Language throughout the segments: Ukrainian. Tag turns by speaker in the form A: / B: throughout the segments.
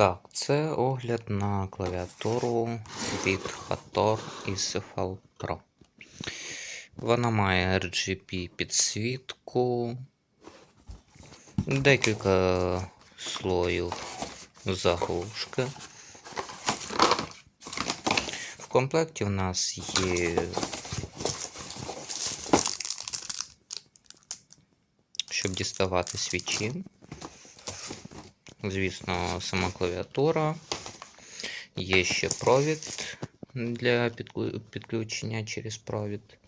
A: Так, це огляд на клавіатуру від Hator ECFL Pro. Вона має RGB підсвітку, декілька слоїв заглушки. В комплекті в нас є щоб діставати свічі. Звісно, сама клавіатура. Є ще провід для підключення через провід.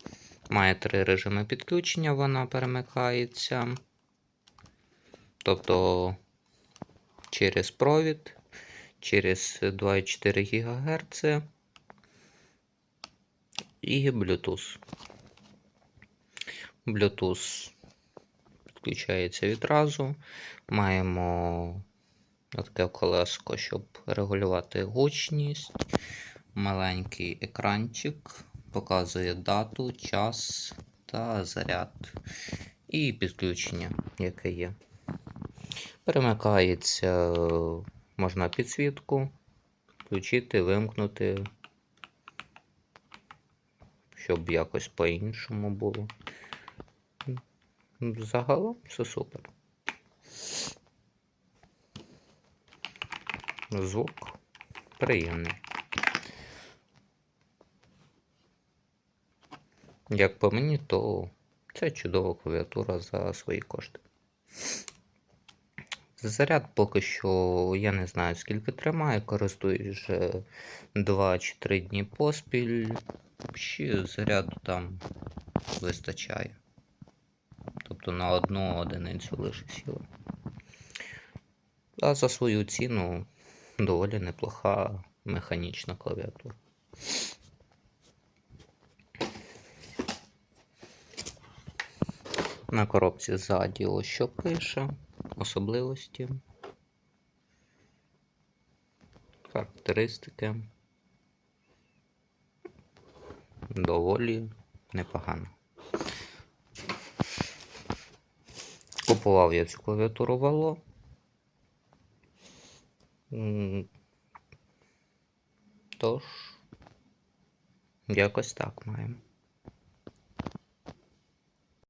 A: Має три режими підключення, вона перемикається. Тобто через провід, через 2,4 ГГц і Bluetooth. Bluetooth підключається відразу. Маємо таке колеско, щоб регулювати гучність. Маленький екранчик показує дату, час та заряд. І підключення, яке є. Перемикається, можна підсвітку включити, вимкнути, щоб якось по-іншому було. Загалом все супер. Звук приємний. Як по мені, то це чудова клавіатура за свої кошти. Заряд поки що я не знаю скільки тримає, користуюсь вже 2 чи 3 дні поспіль. Ще заряду там вистачає. Тобто на одну одиницю лише сіла. А за свою ціну доволі неплоха механічна клавіатура. На коробці ззаді ось що пише, особливості, характеристики. Доволі непогано. Купував я цю клавіатуру Valo. Тож, якось так маємо.